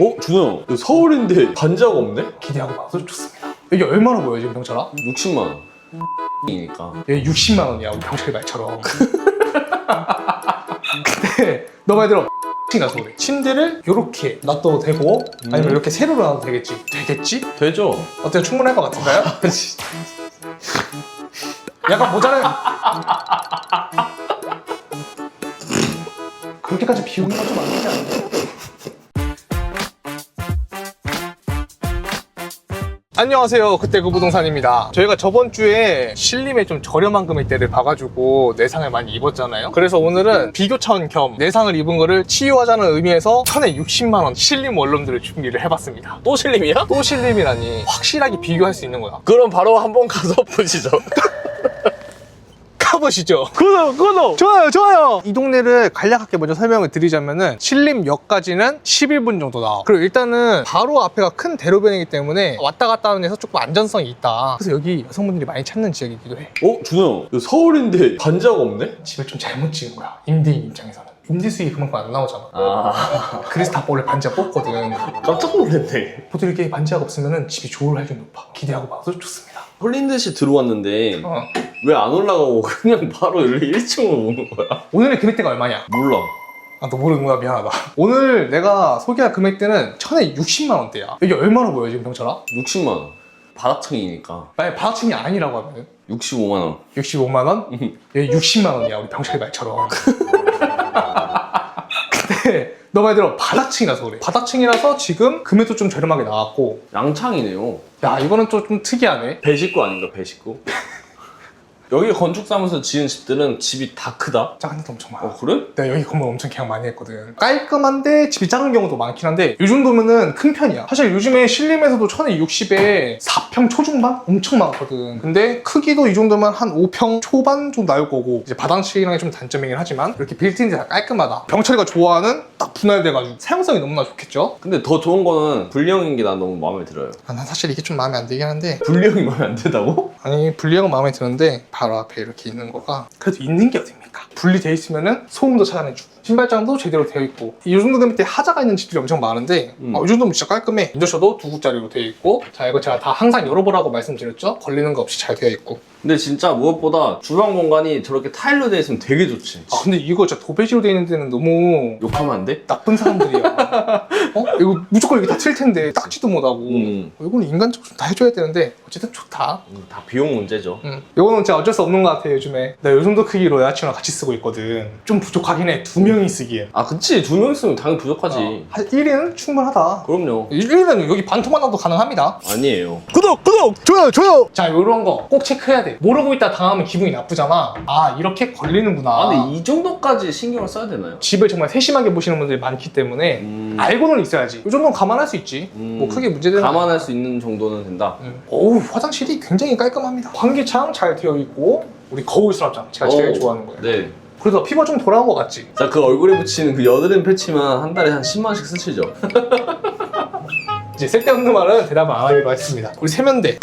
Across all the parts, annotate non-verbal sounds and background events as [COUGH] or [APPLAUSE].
어? 준호 형 서울인데 반지하가 없네? 기대하고 봐도 좋습니다. 여기 얼마나 보여 지금 병철아? 60만 원 이니까 여기 60만 원이야 우리 병철이 말처럼. [LAUGHS] 근데 너 말대로 나서 그래. 침대를 이렇게 놔둬도 되고 아니면 이렇게 세로로 놔도 되겠지? 되겠지? 되죠? 어때요? 충분할 것 같은가요? [LAUGHS] 약간 모자란 [LAUGHS] 그렇게까지 비우는 건좀안 되지 않나요? 안녕하세요. 그때 그 부동산입니다. 저희가 저번 주에 신림에 좀 저렴한 금액대를 봐가지고 내상을 많이 입었잖아요. 그래서 오늘은 비교 차원 겸 내상을 입은 거를 치유하자는 의미에서 천에 60만 원 신림 원룸들을 준비를 해봤습니다. 또 실림이야? 또 신림이라니 확실하게 비교할 수 있는 거야. 그럼 바로 한번 가서 [LAUGHS] 보시죠 가보시죠. 구독 구독 좋아요, 좋아요. 이 동네를 간략하게 먼저 설명을 드리자면은 신림역까지는 11분 정도 나와. 그리고 일단은 바로 앞에가 큰 대로변이기 때문에 왔다 갔다 하는 데서 조금 안전성이 있다. 그래서 여기 여성분들이 많이 찾는 지역이기도 해. 어? 준호 형 서울인데 반지하가 없네? 집을 좀 잘못 지은 거야. 임대인 입장에서는. 임대 수익이 그만큼 안 나오잖아. 아 그래서 다 원래 반지하 뽑거든. 깜짝 놀랐네 보통 이렇게 반지하가 없으면은 집이 좋을 확률이 높아. 기대하고 봐도 좋습니다. 홀린 듯이 들어왔는데 어. 왜 안 올라가고 [LAUGHS] 그냥 바로 여기 1층으로 오는 거야? 오늘의 금액대가 얼마냐? 몰라 아, 너 모르는구나. 미안하다. 오늘 내가 소개할 금액대는 천에 60만 원대야. 여기 얼마나 보여, 지금 병철아? 60만 원 바닥층이니까 만약 바닥층이 아니라고 하면 65만 원 65만 원? 여기 60만 원이야, 우리 병철이 말처럼. [LAUGHS] 근데 너 말대로 바닥층이라서 그래. 바닥층이라서 지금 금액도 좀 저렴하게 나왔고 양창이네요 야, 이거는 또 좀 특이하네. 배식구 아닌가 배식구? 여기 건축사무소 지은 집들은 집이 다 크다 작은 데도 엄청 많아. 어 그래? 내가 여기 건물 엄청 계약 많이 했거든. 깔끔한데 집이 작은 경우도 많긴 한데 이 정도면은 큰 편이야. 사실 요즘에 신림에서도 천에 60에 4평 초중반 엄청 많거든. 근데 크기도 이 정도면 한 5평 초반 정도 나올 거고 이제 바닥층이랑 좀 단점이긴 하지만 이렇게 빌트인데 다 깔끔하다. 병철이가 좋아하는 딱 분할돼가지고 사용성이 너무나 좋겠죠? 근데 더 좋은 거는 불량인 게 난 너무 마음에 들어요 아, 난 사실 이게 좀 마음에 안 들긴 한데 불량이 마음에 안 든다고? 아니 분리형은 마음에 드는데 바로 앞에 이렇게 있는 거가 그래도 있는 게 어딥니까? 분리돼 있으면은 소음도 차단해주고 신발장도 제대로 되어 있고 이 정도 되면 때 하자가 있는 집들이 엄청 많은데 음. 어, 이 정도면 진짜 깔끔해 인더셔도 두 국짜리로 되어 있고 자 이거 제가 다 항상 열어보라고 말씀드렸죠? 걸리는 거 없이 잘 되어 있고 근데 진짜 무엇보다 주방 공간이 저렇게 타일로 되어 있으면 되게 좋지 아 근데 이거 진짜 도배지로 되어 있는 데는 너무 욕하면 안 돼? 나쁜 사람들이야 [LAUGHS] 어? 이거 무조건 이게 다틀 텐데 딱지도 못하고 음. 어, 이거는 인간적으로 좀 다 해줘야 되는데 어쨌든 좋다 음, 다 비용 문제죠 응. 요거는 진짜 어쩔 수 없는 것 같아 요즘에 나 요 정도 크기로 여자친구랑 같이 쓰고 있거든 좀 부족하긴 해두명 이 쓰기엔 아 그치. 두 명 있으면 당연히 부족하지. 어, 한 1위는 충분하다. 그럼요. 1위는 여기 반토막 나도 가능합니다. 아니에요. 구독 구독! 좋아요 좋아요! 자 요런 거 꼭 체크해야 돼. 모르고 있다 당하면 기분이 나쁘잖아. 아 이렇게 걸리는구나. 아 근데 이 정도까지 신경을 써야 되나요? 집을 정말 세심하게 보시는 분들이 많기 때문에 음, 알고는 있어야지. 이 정도는 감안할 수 있지. 음, 뭐 크게 문제되는 건 감안할 수 있는 정도는 된다. 음. 어우 화장실이 굉장히 깔끔합니다. 환기창 잘 되어 있고 우리 거울 수납장. 제가 제일 오, 좋아하는 거예요. 네. 그래도 피부가 좀 돌아온 것 같지 자 그 얼굴에 붙이는 그 여드름 패치만 한 달에 한 10만 원씩 쓰시죠 [LAUGHS] 이제 쓸데없는 말은 대답을 안 하기로 했습니다. 우리 세면대.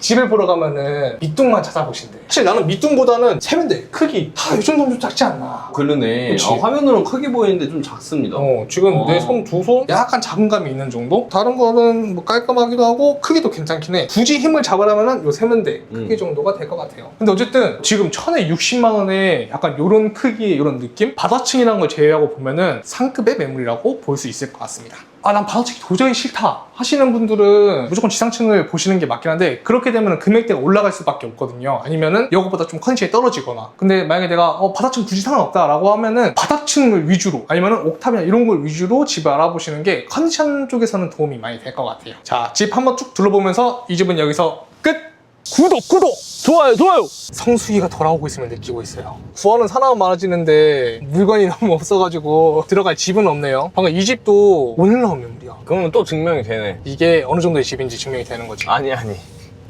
집을 보러 가면은 밑둥만 찾아보신대. 사실 나는 밑둥보다는 세면대 크기 다이 정도면 좀 작지 않나. 그러네 그치. 아, 화면으로는 크게 보이는데 좀 작습니다 어, 지금 어. 내 손 두 손 약간 작은 감이 있는 정도? 다른 거는 뭐 깔끔하기도 하고 크기도 괜찮긴 해. 굳이 힘을 잡으려면은 요 세면대 크기 음. 정도가 될 것 같아요. 근데 어쨌든 지금 천에 60만 원에 약간 요런 크기의 요런 느낌? 바다층이라는 걸 제외하고 보면은 상급의 매물이라고 볼 수 있을 것 같습니다. 아, 난 바다층이 도저히 싫다 하시는 분들은 무조건 지상층을 보시는 게 맞긴 한데 그렇게 되면 금액대가 올라갈 수밖에 없거든요. 아니면은 이거보다 좀 컨디션이 떨어지거나. 근데 만약에 내가 어, 바다층 굳이 상관없다라고 하면은 바다층을 위주로 아니면은 옥탑이나 이런 걸 위주로 집을 알아보시는 게 컨디션 쪽에서는 도움이 많이 될 것 같아요. 자, 집 한번 쭉 둘러보면서 이 집은 여기서 끝! 구독, 구독! 좋아요 좋아요 성수기가 돌아오고 있음을 느끼고 있어요. 구하는 사람은 많아지는데 물건이 [LAUGHS] 너무 없어가지고 들어갈 집은 없네요. 방금 이 집도 오늘 나온 매물이야. 그러면 또 증명이 되네 이게 어느 정도의 집인지 증명이 되는 거지. 아니 아니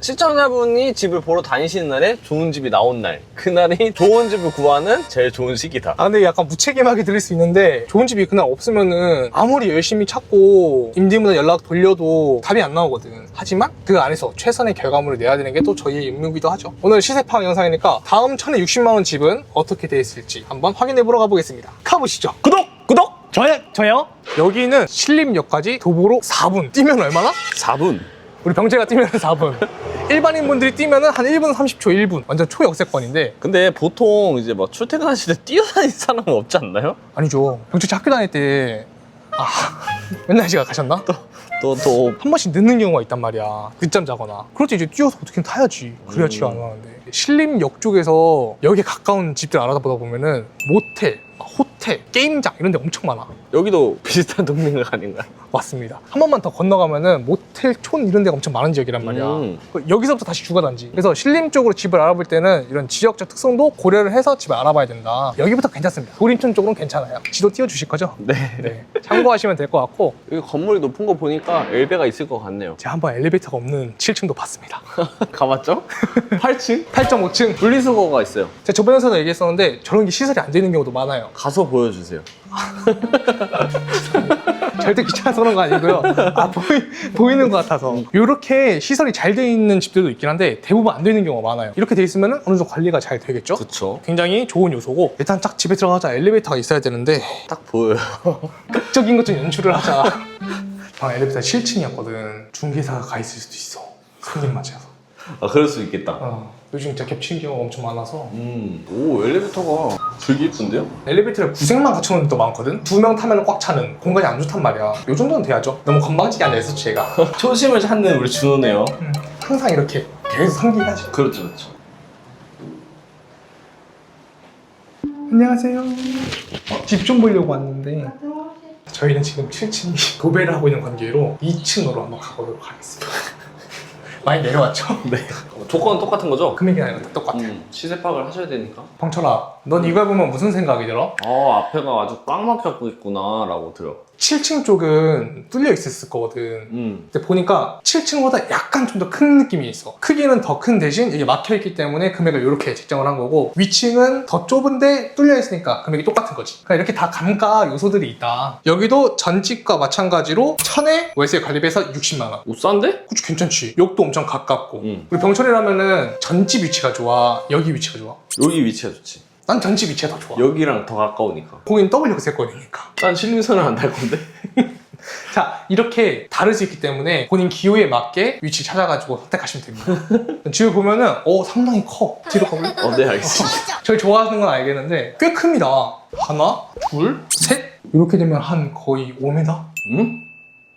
시청자분이 집을 보러 다니시는 날에 좋은 집이 나온 날. 그날이 [LAUGHS] 좋은 집을 구하는 제일 좋은 시기다. 아 근데 약간 무책임하게 들릴 수 있는데 좋은 집이 그날 없으면은 아무리 열심히 찾고 임대문에 연락 돌려도 답이 안 나오거든. 하지만 그 안에서 최선의 결과물을 내야 되는 게 또 저희의 임무기도 하죠. 오늘 시세 파악 영상이니까 다음 천에 60만 원 집은 어떻게 돼 있을지 한번 확인해 보러 가보겠습니다. 가보시죠. 구독! 구독! 저요? 저요? 여기는 신림역까지 도보로 4분. 뛰면 얼마나? 4분. 우리 병재가 뛰면 4분 일반인 분들이 뛰면 한 1분 30초 1분 완전 초역세권인데 근데 보통 이제 막 출퇴근하실 때 뛰어다니는 사람은 없지 않나요? 아니죠 씨 학교 다닐 때 아, [LAUGHS] 맨날 시간 가셨나? 또, 또. 한 번씩 늦는 경우가 있단 말이야 늦잠 자거나 때 이제 뛰어서 어떻게든 타야지 그래야 음. 안 하는데 신림역 쪽에서 여기에 가까운 집들 알아보다 보면은 모텔, 호텔, 게임장 이런 데 엄청 많아 여기도 [LAUGHS] 비슷한 동네가 아닌가요? 맞습니다. 한 번만 더 건너가면은 모텔, 촌 이런 데가 엄청 많은 지역이란 말이야. 음. 그 여기서부터 다시 주거단지. 그래서 신림 쪽으로 집을 알아볼 때는 이런 지역적 특성도 고려를 해서 집을 알아봐야 된다. 여기부터 괜찮습니다. 도림촌 쪽으로는 괜찮아요. 지도 띄워주실 거죠? 네. 네. 참고하시면 될 것 같고 [LAUGHS] 여기 건물이 높은 거 보니까 엘베가 있을 것 같네요. 제가 한번 엘리베이터가 없는 7층도 봤습니다. [LAUGHS] 가봤죠? [LAUGHS] 8층? 8.5층. 분리수거가 있어요. 제가 저번 영상에 얘기했었는데 저런 게 시설이 안 되는 경우도 많아요. 가서 보여주세요. [LAUGHS] 절대 귀찮아서 그런 거 아니고요. 아, 보이, 보이 는 것 같아서. 이렇게 시설이 잘 돼 있는 집들도 있긴 한데 대부분 안 되는 경우가 많아요. 이렇게 돼 있으면 어느 정도 관리가 잘 되겠죠? 그쵸. 굉장히 좋은 요소고 일단 딱 집에 들어가자 엘리베이터가 있어야 되는데 딱 보여요. [LAUGHS] 극적인 것 좀 연출을 하자. 방 엘리베이터 7층이었거든. 중개사가 가 있을 수도 있어. 손님 맞이해서. 아, 그럴 수 있겠다. 어, 요즘 진짜 겹치는 경우가 엄청 많아서 음. 오, 엘리베이터가 되게 이쁜데요? 엘리베이터를 구색만 갖춰놓은 데도 많거든. 두 명 타면 꽉 차는 공간이 안 좋단 말이야. 요 정도는 돼야죠. 너무 건방지게 앉아있어 얘가. [LAUGHS] 초심을 찾는 우리 준호네요. 음, 항상 이렇게 계속 상기해야지. 그렇죠, 그렇죠. 안녕하세요. 집 좀 보려고 왔는데 저희는 지금 7층이 [LAUGHS] 도배를 하고 있는 관계로 2층으로 한번 가보도록 하겠습니다. 많이 내려왔죠? [LAUGHS] 네. 조건은 똑같은 거죠? 금액이 아니라 다 똑같아. 음, 시세 파악을 하셔야 되니까. 방철아, 넌 이걸 보면 무슨 생각이 들어? 어, 앞에가 아주 꽉 막혔고 있구나 라고 들어. 7층 쪽은 뚫려 있었을 거거든. 음. 근데 보니까 7층보다 약간 좀 더 큰 느낌이 있어. 크기는 더 큰 대신 이게 막혀 있기 때문에 금액을 이렇게 책정을 한 거고 위층은 더 좁은데 뚫려 있으니까 금액이 똑같은 거지. 그러니까 이렇게 다 감가 요소들이 있다. 여기도 전집과 마찬가지로 천에 월세 관리비해서 60만 원. 오, 싼데? 그치 괜찮지. 역도 엄청 가깝고. 음. 우리 병철이라면은 전집 위치가 좋아. 여기 위치가 좋아. 여기 위치가 좋지. 난 전집 위치가 더 좋아. 여기랑 더 가까우니까. 거긴 W 세권이니까. 난 신림선을 안탈 건데. [LAUGHS] 자 이렇게 다를 수 있기 때문에 본인 기호에 맞게 위치 찾아가지고 선택하시면 됩니다 [LAUGHS] 지금 보면은 어 상당히 커 뒤로 가볼래? 어, 네, 알겠습니다. 저희 좋아하는 건 알겠는데 꽤 큽니다 하나 둘셋 이렇게 되면 한 거의 5m? 음?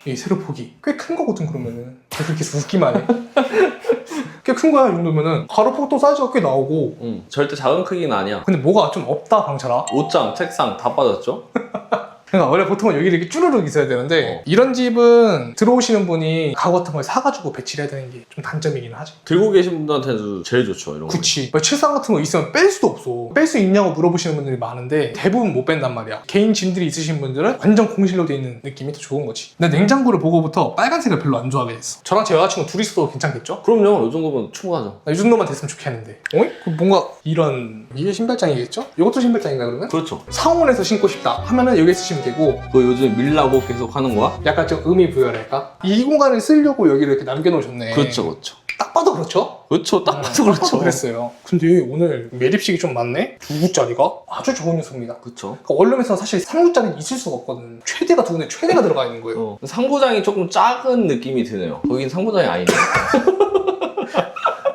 이 세로폭이 꽤 큰 거거든 그러면은 왜 그렇게 웃기만 해 [LAUGHS] 꽤 큰 거야 이 정도면은 가로폭도 사이즈가 꽤 나오고 음. 절대 작은 크기는 아니야. 근데 뭐가 좀 없다 방철아 옷장, 책상 다 빠졌죠? [LAUGHS] 그러니까 원래 보통은 여기 이렇게 쭈르륵 있어야 되는데 어. 이런 집은 들어오시는 분이 가구 같은 걸 사가지고 배치를 해야 되는 게 좀 단점이긴 하지 들고 계신 분한테도 제일 좋죠, 이런 거. 그치 뭐 칠상 같은 거 있으면 뺄 수도 없어 뺄 수 있냐고 물어보시는 분들이 많은데 대부분 못 뺀단 말이야 개인 짐들이 있으신 분들은 완전 공실로 돼 있는 느낌이 더 좋은 거지 근데 냉장고를 보고부터 빨간색을 별로 안 좋아하게 됐어 저랑 제 여자친구 둘이 있어도 괜찮겠죠? 그럼요, 이 정도면 충분하죠. 나 이 정도만 됐으면 좋겠는데 어이? 그 뭔가 이런 이게 신발장이겠죠? 이것도 신발장인가 그러면? 그렇죠. 상온에서 신고 싶다 하면은 여기 쓰시면 되고 너 요즘 밀라고 계속 하는 거야? 약간 좀 의미 부여랄까? 이 공간을 쓰려고 여기를 이렇게 남겨놓으셨네 그렇죠, 그렇죠. 딱 봐도 그렇죠? 그렇죠, 딱 봐도 딱 그렇죠. 그랬어요 근데 오늘 매립식이 좀 많네? 두 구짜리가? 아주 좋은 요소입니다 그렇죠. 그러니까 원룸에서는 사실 3구짜리는 있을 수가 없거든. 최대가 두 군데 최대가 들어가 있는 거예요. 어. 상부장이 조금 작은 느낌이 드네요. 거긴 상부장이 아니네. [LAUGHS]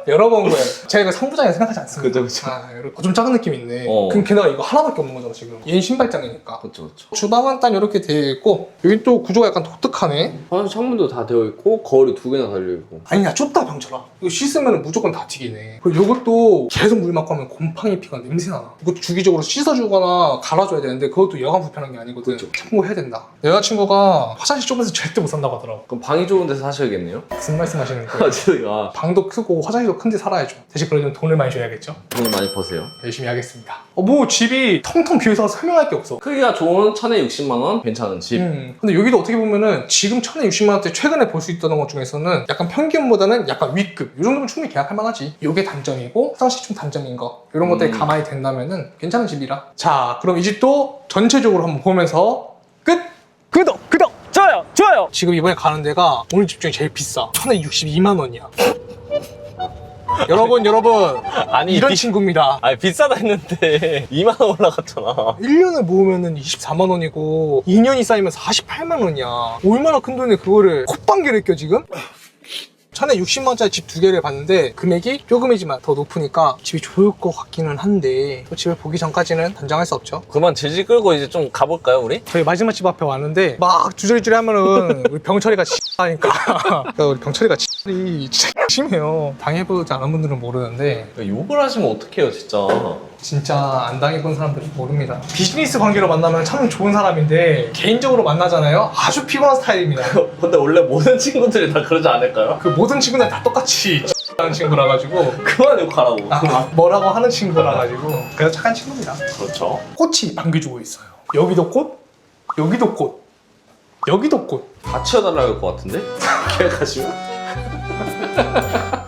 여러 번 거예요. 제가 이거 3구장이라 생각하지 않습니다. 그죠, 그죠. 아, 여러- 어, 좀 작은 느낌 있네. 어. 그럼 게다가 이거 하나밖에 없는 거잖아, 지금. 얘는 신발장이니까. 그렇죠, 그렇죠. 주방은 딱 이렇게 되어 있고, 여기 또 구조가 약간 독특하네. 화장실 창문도 다 되어 있고 거울이 두 개나 달려 있고. 아니야, 좁다, 병철아. 이거 씻으면 무조건 다 튀기네. 그리고 이것도 계속 물 맞고 하면 곰팡이 피가 냄새나. 이것도 주기적으로 씻어주거나 갈아줘야 되는데, 그것도 여간 불편한 게 아니거든. 참고해야 된다. 여자친구가 화장실 좁아서 절대 못 산다고 하더라고. 그럼 방이 좋은 데서 사셔야겠네요. 무슨 말씀 하시는 거예요? [LAUGHS] 아, 저희가 방도 크고 화장실 도 큰데 살아야죠. 대신 그러면 돈을 많이 줘야겠죠. 돈을 많이 버세요. 열심히 하겠습니다. 어, 뭐 집이 텅텅 비어서 설명할 게 없어. 크기가 좋은 천에 60만 원 괜찮은 집. 음, 근데 여기도 어떻게 보면은 지금 천에 60만 원대 최근에 볼 수 있던 것 중에서는 약간 평균보다는 약간 윗급. 이 정도면 충분히 계약할 만하지. 이게 단점이고 화장실 좀 단점인 거. 이런 것들이 음. 가만히 된다면은 괜찮은 집이라. 자, 그럼 이 집도 전체적으로 한번 보면서 끝. 구독, 구독, 좋아요, 좋아요. 지금 이번에 가는 데가 오늘 집 중에 제일 비싸. 천에 62만 원이야. 여러분 여러분 아니 이런 비, 친구입니다. 아니 비싸다 했는데 [LAUGHS] 2만 원 올라갔잖아 1년을 모으면은 24만 원이고 2년이 쌓이면 48만 원이야. 얼마나 큰 돈에 그거를 콧방귀를 껴 지금? 전에 60만 원짜리 집 두 개를 봤는데 금액이 조금이지만 더 높으니까 집이 좋을 것 같기는 한데 또 집을 보기 전까지는 단정할 수 없죠. 그만 질질 끌고 이제 좀 가볼까요 우리? 저희 마지막 집 앞에 왔는데 막 주저리주리 하면은 우리 병철이가 하니까 [LAUGHS] 그러니까 우리 병철이가 이 진짜 심해요. 당해보지 않은 분들은 모르는데 욕을 하시면 어떡해요 진짜 진짜 안 당해본 사람들은 모릅니다. 비즈니스 관계로 만나면 참 좋은 사람인데 개인적으로 만나잖아요. 아주 피곤한 스타일입니다. [LAUGHS] 근데 원래 모든 친구들이 다 그러지 않을까요? 그 모든 친구들 다 똑같이 하는 친구라 가지고 그만 욕하라고 아, 뭐라고 하는 친구라 가지고 그래서 착한 친구입니다. 그렇죠 꽃이 반겨주고 있어요. 여기도 꽃, 여기도 꽃, 여기도 꽃. 다 치워달라고 할 것 같은데? [LAUGHS] 계획하시면? [LAUGHS]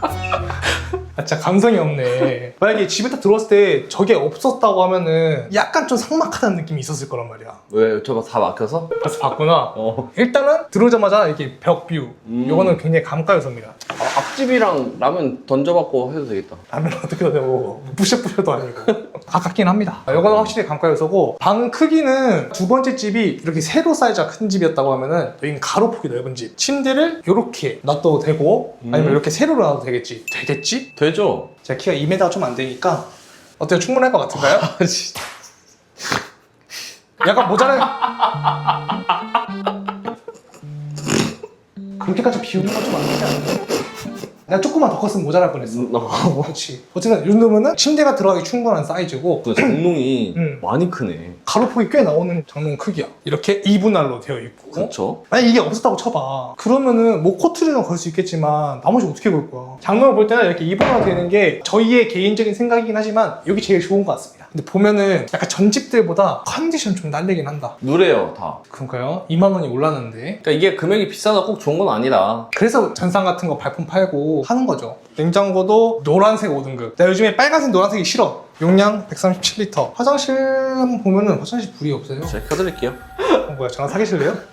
아, 진짜 감성이 없네. 만약에 집에 딱 들어왔을 때 저게 없었다고 하면은 약간 좀 삭막하다는 느낌이 있었을 거란 말이야. 왜? 저거 다 막혀서? 그래서 봤구나. 어 일단은 들어오자마자 이렇게 벽뷰. 음. 요거는 굉장히 감가 요소입니다. 아, 앞집이랑 라면 던져받고 해도 되겠다 라면 어떻게 되고 부셔부셔도 아니고 [LAUGHS] 가깝긴 합니다. 아, 요거는 확실히 감가 요소고 방 크기는 두 번째 집이 이렇게 세로 사이즈가 큰 집이었다고 하면은 여기는 가로폭이 넓은 집. 침대를 이렇게 놔둬도 되고 아니면 음. 이렇게 세로로 놔도 되겠지. 되겠지? 되죠? 제가 키가 2m가 좀안 되니까 어때요? 충분할 것 같은가요? [LAUGHS] 아 약간 모자란 그렇게까지 비우는 건 좀 안 되지 않나요? 내가 조금만 더 컸으면 모자랄 뻔했어. 어. 그렇지 어쨌든 이 정도면은 침대가 들어가기 충분한 사이즈고. 그 장롱이 음. 많이 크네. 가로폭이 꽤 나오는 장롱 크기야. 이렇게 2분할로 되어 있고. 그렇죠 만약 이게 없었다고 쳐봐. 그러면은 뭐 코트리는 걸수 있겠지만 나머지 어떻게 볼 거야? 장롱을 볼 때는 이렇게 2분할로 되는 게 저희의 개인적인 생각이긴 하지만 여기 제일 좋은 것 같습니다. 근데 보면은 약간 전집들보다 컨디션 좀 날리긴 한다. 누래요 다. 그러니까요? 2만 원이 올랐는데. 그러니까 이게 금액이 비싸다 꼭 좋은 건 아니다. 그래서 전상 같은 거 발품 팔고 하는 거죠. 냉장고도 노란색 5등급. 나 요즘에 빨간색 노란색이 싫어. 용량 137리터. 화장실 한번 보면은 화장실 불이 없어요. 제가 켜드릴게요. 어, 뭐야 저랑 사귀실래요?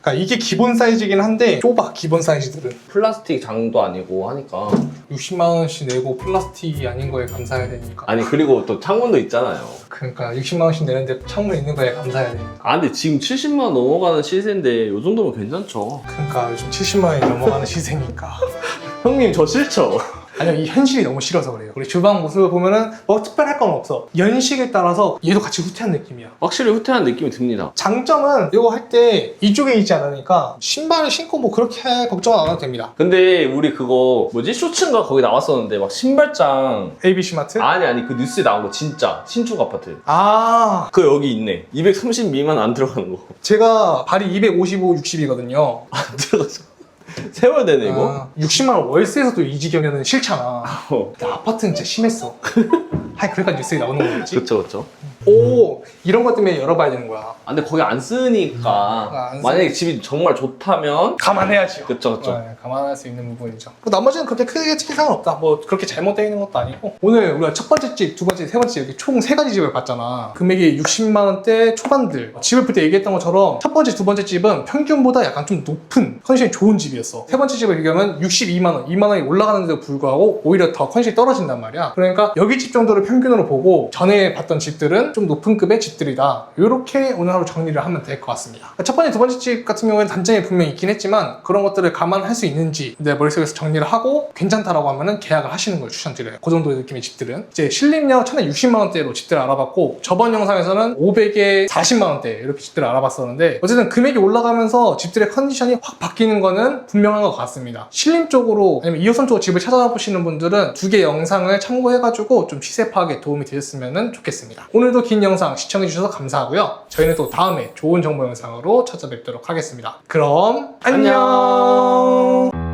그러니까 이게 기본 사이즈긴 한데 좁아 기본 사이즈들은. 플라스틱 장도 아니고 하니까. 60만 원씩 내고 플라스틱이 아닌 거에 감사해야 되니까. 아니 그리고 또 창문도 있잖아요. 그러니까 60만 원씩 내는데 창문 있는 거에 감사해야 되니까. 아 근데 지금 70만 원 넘어가는 시세인데 요 정도면 괜찮죠. 그러니까 요즘 70만 원이 넘어가는 시세니까 [LAUGHS] 형님 저 싫죠? 아니요 이 현실이 너무 싫어서 그래요. 우리 주방 모습을 보면은 뭐 특별할 건 없어. 연식에 따라서 얘도 같이 후퇴한 느낌이야. 확실히 후퇴한 느낌이 듭니다. 장점은 이거 할 때 이쪽에 있지 않으니까 신발을 신고 뭐 그렇게 걱정 안 해도 됩니다. 근데 우리 그거 뭐지? 쇼츠인가 거기 나왔었는데 막 신발장. ABC 마트? 아니 아니 그 뉴스에 나온 거 진짜. 신축 아파트. 아. 그거 여기 있네. 230 미만 안 들어가는 거. 안 제가 발이 255, 60이거든요. 들어가죠 [LAUGHS] 세워야 되네 이거? 아, 60만 원 월세에서도 이 지경에는 싫잖아. 어. 근데 아파트는 진짜 심했어. [LAUGHS] 하이 그러니까 뉴스에 나오는 거겠지. 그쵸 그쵸 오 이런 것 때문에 열어봐야 되는 거야 아, 근데 거기 안 쓰니까 아, 안 쓰- 만약에 집이 정말 좋다면 감안해야죠 그쵸 그쵸 네, 감안할 수 있는 부분이죠. 뭐 나머지는 그렇게 크게 특이사항은 없다. 뭐 그렇게 잘못되어 있는 것도 아니고 오늘 우리가 첫 번째 집, 두 번째, 세 번째 이렇게 총 세 가지 집을 봤잖아. 금액이 60만 원대 초반들. 집을 볼 때 얘기했던 것처럼 첫 번째, 두 번째 집은 평균보다 약간 좀 높은 컨디션이 좋은 집이었어. 세 번째 집을 비교하면 62만 원, 2만 원이 올라가는데도 불구하고 오히려 더 컨디션이 떨어진단 말이야. 그러니까 여기 집 정도를 평균으로 보고 전에 봤던 집들은 좀 높은 급의 집들이다. 이렇게 오늘 하루 정리를 하면 될 것 같습니다. 첫 번째, 두 번째 집 같은 경우에는 단점이 분명히 있긴 했지만 그런 것들을 감안할 수 있는지 내 머릿속에서 정리를 하고 괜찮다라고 하면은 계약을 하시는 걸 추천드려요. 그 정도의 느낌의 집들은 이제 신림역 1060만 원대로 집들을 알아봤고 저번 영상에서는 500에 40만 원대 이렇게 집들을 알아봤었는데 어쨌든 금액이 올라가면서 집들의 컨디션이 확 바뀌는 거는 분명한 것 같습니다. 신림 쪽으로 아니면 2호선 쪽으로 집을 찾아보시는 분들은 두 개 영상을 참고해가지고 좀 시세 파악에 도움이 되셨으면 좋겠습니다. 오늘도 긴 영상 시청해주셔서 감사하고요. 저희는 또 다음에 좋은 정보 영상으로 찾아뵙도록 하겠습니다. 그럼 안녕.